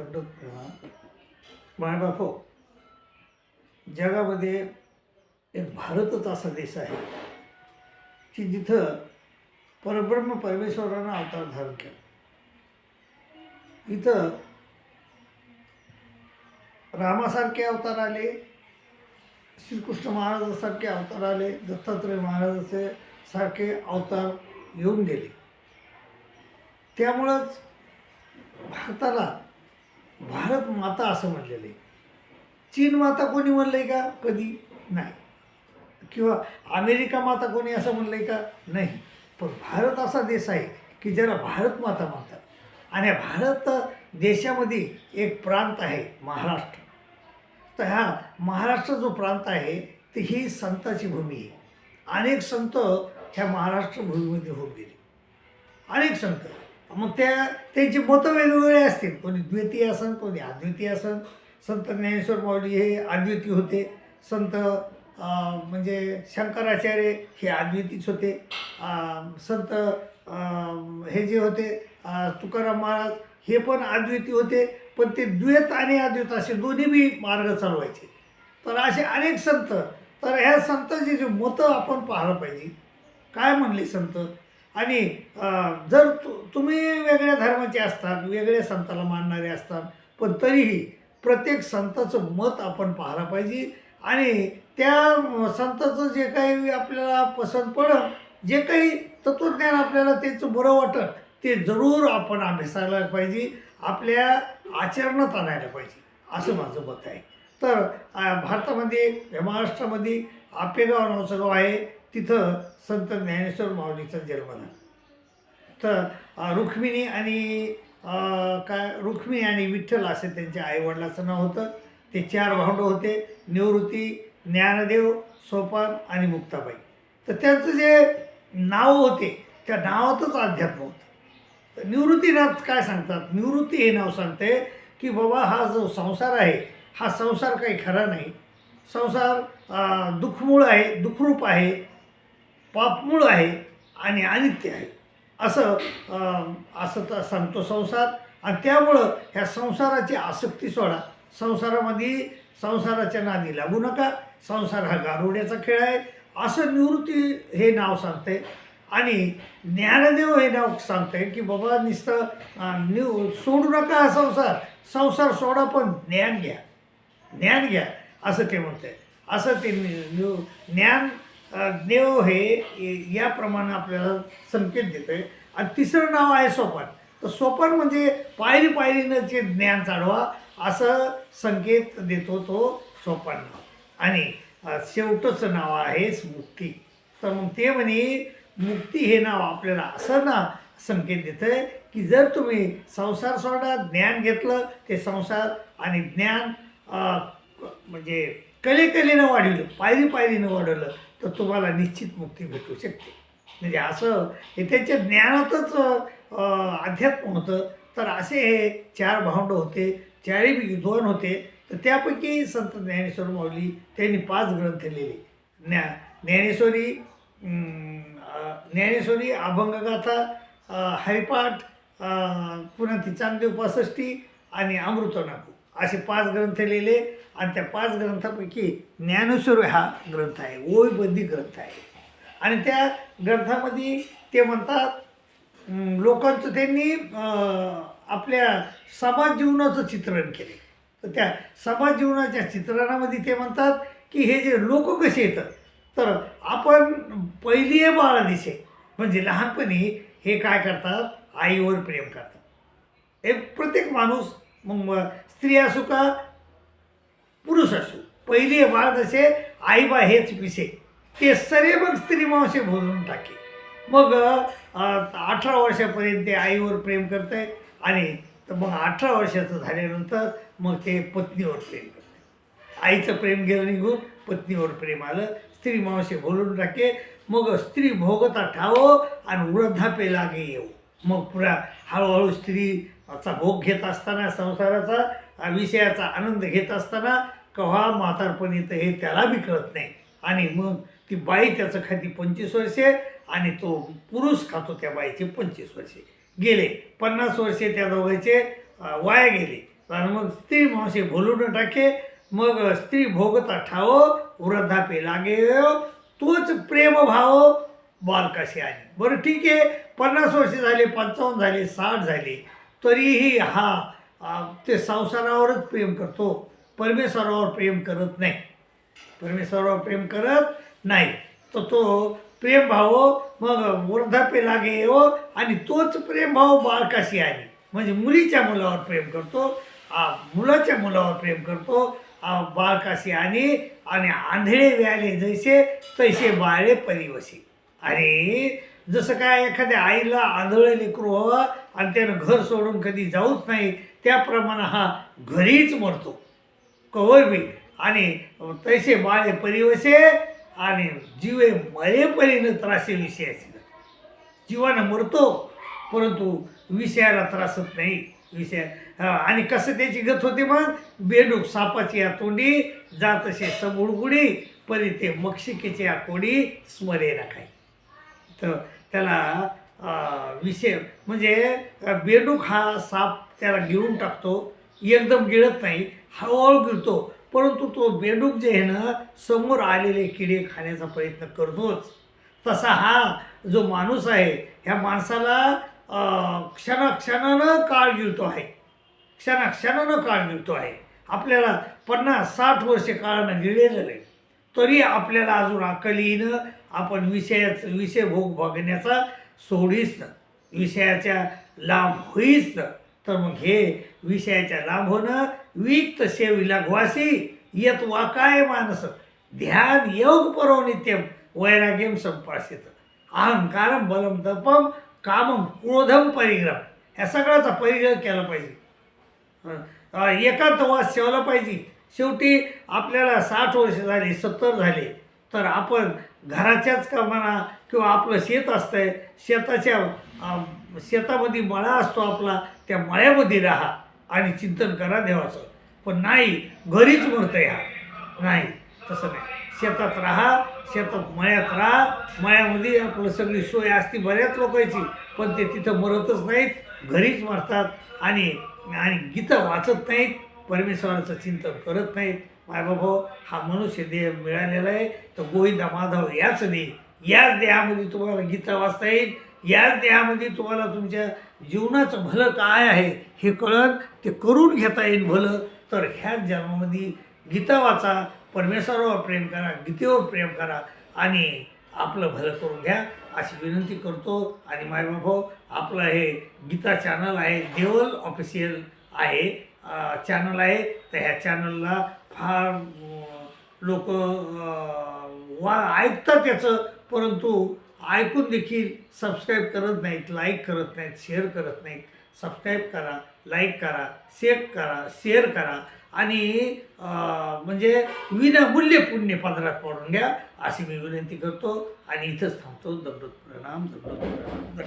दंडोत मायबापो जगामध्ये एक भारतच असा देश आहे की जिथं परब्रह्म परमेश्वरानं अवतार धारण केला. इथं रामासारखे अवतार आले श्रीकृष्ण महाराजासारखे अवतार आले दत्तात्रय महाराजाचे सारखे अवतार येऊन गेले. त्यामुळंच भारताला भारत माता असं म्हणलेलं आहे. चीन माता कोणी म्हणलं आहे का? कधी? नाही. किंवा अमेरिका माता कोणी असं म्हणलं आहे का? नाही. पण भारत असा देश आहे की ज्याला भारत माता म्हणतात. आणि या भारत देशामध्ये एक प्रांत आहे महाराष्ट्र. तर हा महाराष्ट्र जो प्रांत आहे ते ही संताची भूमी आहे. अनेक संत ह्या महाराष्ट्र भूमीमध्ये होऊन गेले. अनेक संत. मग त्या त्यांची मतं वेगवेगळे असतील. कोणी द्वितीय असन कोणी अद्वितीय असन. संत ज्ञानेश्वर माऊली हे अद्वितीय होते. संत म्हणजे शंकराचार्य हे अद्वितीच होते. संत हे जे होते तुकाराम महाराज हे पण अद्वितीय होते. पण ते द्वैत आणि अद्वैत असे दोन्ही बी मार्ग चालवायचे. तर असे अनेक संत तर ह्या संतांची जी मतं आपण पाहायला पाहिजे. काय म्हणले संत? आणि जर तु तुम्ही वेगळ्या धर्माचे असतात वेगळ्या संताला मानणारे असतात पण तरीही प्रत्येक संताचं मत आपण पाहायला पाहिजे आणि त्या संताचं जे काही आपल्याला पसंत पडलं जे काही तत्त्वज्ञान आपल्याला त्याचं बरं वाटत ते जरूर आपण अभ्यासायला पाहिजे आपल्या आचरणात आणायला पाहिजे असं माझं मत आहे. तर भारतामध्ये महाराष्ट्रामध्ये आपेगाव नावाचं गाव आहे. तिथं संत ज्ञानेश्वर माऊलीचा जन्म झाला. तर रुक्मिणी आणि काय रुक्मिणी आणि विठ्ठल असे त्यांच्या आईवडिलाचं नाव होतं. ते चार भावंड होते निवृत्ती ज्ञानदेव सोपान आणि मुक्ताबाई. तर त्यांचं जे नाव होते त्या नावातच अध्यात्म होतं. तर निवृत्तीनाथ काय सांगतात? निवृत्ती हे नाव सांगते की बाबा हा जो संसार आहे हा संसार काही खरा नाही. संसार दुःखमूळ आहे दुःखरूप आहे. पापमूळ आहे आणि अनित्य आहे. असं असं तर सांगतो संसार. आणि त्यामुळं ह्या संसाराची आसक्ती सोडा. संसारामध्ये संसाराच्या नादी लागू नका. संसार हा गारुड्याचा खेळ आहे. असं निवृत्ती हे नाव सांगते आणि ज्ञानदेव हे नाव सांगते की बाबा नुसतं निव सोडू नका हा संसार. संसार सोडा पण ज्ञान घ्या. ज्ञान घ्या. असं ते म्हणते असं ते न्यू ज्ञान देव हे याप्रमाणे आपल्याला संकेत देतोय. आणि तिसरं नाव आहे सोपान. तर सोपान म्हणजे पायरी पायरीनं जे ज्ञान चाढवा असं संकेत देतो तो सोपान नाव आणि शेवटचं नाव आहे मुक्ती. तर मग ते म्हणे मुक्ती हे नाव आपल्याला असं ना संकेत देतं आहे की जर तुम्ही संसार सोडा ज्ञान घेतलं ते संसार आणि ज्ञान म्हणजे कलेकलेनं वाढवलं पायरी पायरीनं वाढवलं तर तुम्हाला निश्चित मुक्ती भेटू शकते. म्हणजे असं हे त्यांच्या ज्ञानातच अध्यात्म होतं. तर असे हे चार भावंड होते चारही विद्वान होते. तर त्यापैकी संत ज्ञानेश्वर माऊली त्यांनी पाच ग्रंथ लिहिले. ज्ञा ज्ञानेश्वरी ज्ञानेश्वरी अभंगगाथा हरिपाठ पुन्हा ती चांगली पासष्टी आणि अमृतनाकू असे पाच ग्रंथ लिहिले आणि त्या पाच ग्रंथापैकी ज्ञानेश्वर हा ग्रंथ आहे. ओयबंदी ग्रंथ आहे. आणि त्या ग्रंथामध्ये ते म्हणतात लोकांचं त्यांनी आपल्या समाज जीवनाचं चित्रण केले. तर त्या समाज जीवनाच्या चित्रणामध्ये ते म्हणतात की हे जे लोक कसे येतात? तर आपण पहिली आहे बाळा दिसे म्हणजे लहानपणी हे काय करतात? आईवर प्रेम करतात. एक प्रत्येक माणूस मग स्त्री असू का पुरुष असो पहिली वाद असे आई बा हेच पिसे ते सरे मग स्त्री मावशे बोलून टाके. मग अठरा वर्षापर्यंत ते आईवर प्रेम करत आहे आणि तर मग अठरा वर्षाचं झाल्यानंतर मग ते पत्नीवर प्रेम करते आईचं प्रेम गेलं निघून पत्नीवर प्रेम आलं स्त्री मावशे बोलून टाके. मग स्त्री भोगता ठावो आणि वृद्धापे लागे येऊ मग पुरा हळूहळू स्त्रीचा भोग घेत असताना संसाराचा विषयाचा आनंद घेत असताना कव्हा म्हातारपणी तर हे त्याला बी कळत नाही. आणि मग ती बाई त्याचं खाती पंचवीस वर्षे आणि तो पुरुष खातो त्या बाईचे पंचवीस वर्षे. गेले पन्नास वर्षे त्या दोघांचे वाया गेले. आणि मग स्त्री मावशी भोलून टाके मग स्त्री भोगता ठाव वृद्धापे लागे तोच प्रेमभाव बालकाशी आली? बरं ठीक आहे. पन्नास वर्ष झाले पंचावन्न झाले साठ झाले. तरीही हा ते संसारावरच प्रेम करतो. परमेश्वरावर प्रेम करत नाही. परमेश्वरावर प्रेम करत नाही. तर तो प्रेम भाव मग वृद्धापे लागे हो आणि तोच प्रेम भाव बाळकाशी आली. म्हणजे मुलीच्या मुलावर प्रेम करतो आ, मुलाच्या मुलावर प्रेम करतो बालकाशी बाळकाशी आणि आणि आंधळे व्याले जैसे तैसे बाळे परिवशी. अरे जसं काय एखाद्या आईला आंधळे लेकरू हवं आणि त्यानं घर सोडून कधी जाऊच नाही त्याप्रमाणे हा घरीच मरतो. कवर बी. आणि तैसे बाळे परिवसे आणि जीवे मरेपरीनं त्रासे विषयाचे जीवानं मरतो परंतु विषयाला त्रासत नाही. विषय आणि कसं त्याची गत होते मग? बेडूक सापाची या तोंडी जात असे सबुडबुडी परी ते मक्षिकेची या कोडी स्मरे काही तर त्याला विषय म्हणजे बेडूक हा साप त्याला गिळून टाकतो. एकदम गिळत नाही हळूहळू गिळतो. परंतु तो बेडूक जे आहे ना समोर आलेले किडे खाण्याचा प्रयत्न करतोच. तसा हा जो माणूस आहे ह्या माणसाला क्षणाक्षणानं काळ गिळतो आहे. क्षणाक्षणानं काळ गिळतो आहे. आपल्याला पन्नास साठ वर्षे काळानं गिळलेलं आहे तरी आपल्याला अजून अकलीनं आपण विषयाच विषय भोग बघण्याचा सोडीच विषयाच्या लाभ होईच तर मग हे विषयाच्या लाभ होणं विक्त सेविला घ्वासी येत वाकाय मानस ध्यान योग परो नित्यम वैराग्यम संपासित. अहंकारम बलम दपम कामम क्रोधम परिग्रह ह्या सगळ्याचा परिग्रह केला पाहिजे. एकांतवास सेवला पाहिजे. शेवटी आपल्याला साठ वर्ष झाले सत्तर झाले तर आपण घराच्याच का म्हणा किंवा आपलं शेत असतं आहे शेताच्या शेतामध्ये मळा असतो आपला त्या मळ्यामध्ये राहा आणि चिंतन करा देवाचं. पण नाही घरीच मरतं हा. नाही तसं नाही. शेतात राहा शेतात मळ्यात राहा. मळ्यामध्ये आपलं सगळी सोय असते बऱ्याच लोकांची पण ते तिथं मरतच नाहीत घरीच मरतात आणि आणि गीतं वाचत नाहीत. परमेश्वराचं चिंतन करत नाहीत. मायबाबा हा मनुष्य देह मिळालेला आहे. तर गोविंदा माधव याच देह याच देहामध्ये तुम्हाला गीता वाचता येईल. याच देहामध्ये तुम्हाला तुमच्या जीवनाचं भलं काय आहे हे कळत ते करून घेता येईल भलं. तर ह्याच जन्मामध्ये गीता वाचा. परमेश्वरावर प्रेम करा गीतेवर प्रेम करा आणि आपलं भलं करून घ्या. अशी विनंती करतो. आणि मायबाभाऊ आपलं हे गीता चॅनल आहे देवल ऑफिशियल आहे. चॅनल आहे. तर ह्या चॅनलला फार लोक वा ऐकतात त्याचं. परंतु ऐकून देखील सबस्क्राईब करत नाहीत लाईक करत नाहीत शेअर करत नाहीत. सबस्क्राईब करा लाईक करा शेअर करा शेअर करा. आणि म्हणजे विनामूल्य पुण्य पदरात पडून घ्या. अशी मी विनंती करतो. आणि इथंच थांबतो. दगडत प्रणाम दगडत प्रणाम.